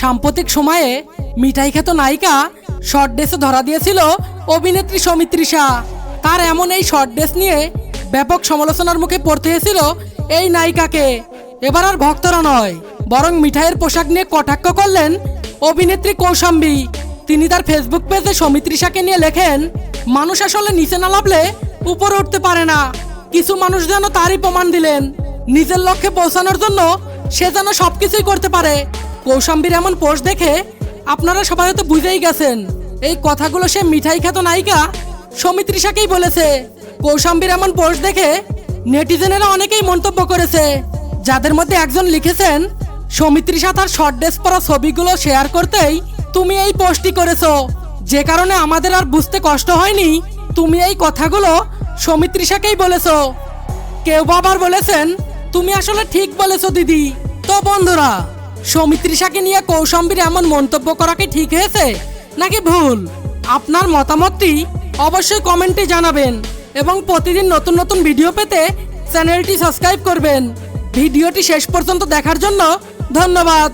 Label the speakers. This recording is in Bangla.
Speaker 1: সাম্প্রতিক সময়ে মিঠাই খেত নায়িকা শর্ট ড্রেসে ধরা দিয়েছিল অভিনেত্রী সৌমিত্রিষা তার এমন এই শর্ট ড্রেস নিয়ে ব্যাপক সমালোচনার মুখে পড়তে হয়েছিল এই নায়িকাকে। এবার আর ভক্তরা নয়, বরং মিঠাইয়ের পোশাক নিয়ে কটাক্ষ করলেন অভিনেত্রী কৌশাম্বী। তিনি তার ফেসবুক পেজে সৌমিত্রিষাকে নিয়ে লেখেন, মানুষ আসলে নিচে না লাভলে উপরে উঠতে পারে না। কিছু মানুষ যেন তারই প্রমাণ দিলেন। নিজের লক্ষ্যে পৌঁছানোর জন্য সে যেন সবকিছুই করতে পারে। কৌশাম্বীর এমন পোস্ট দেখে আপনারা সবাই হয়তো বুঝেই গেছেন। এই কথাগুলো সে মিঠাই খ্যাত নায়িকা সৌমিত্রিষাকেই বলেছে। কৌশাম্বীর এমন পোস্ট দেখে নেটিজেনেরা অনেকেই মন্তব্য করেছে। যাদের মধ্যে একজন লিখেছেন সৌমিত্রিষা তার শর্ট ড্রেস পরা ছবিগুলো শেয়ার করতেই তুমি এই পোস্টটি করেছ। যে কারণে আমাদের আর বুঝতে কষ্ট হয়নি, তুমি এই কথাগুলো সৌমিত্রিষাকেই বলেছ। কেউ আবার বলেছেন, তুমি আসলে ঠিক বলেছ দিদি। তো বন্ধুরা সৌমিত্রিষাকে নিয়ে কৌশম্বীর এমন মন্তব্য করা কি ঠিক হয়েছে? নাকি ভুল? আপনার মতামতটি অবশ্যই কমেন্টে জানাবেন এবং প্রতিদিন নতুন নতুন ভিডিও পেতে চ্যানেলটি সাবস্ক্রাইব করবেন। ভিডিওটি শেষ পর্যন্ত দেখার জন্য ধন্যবাদ।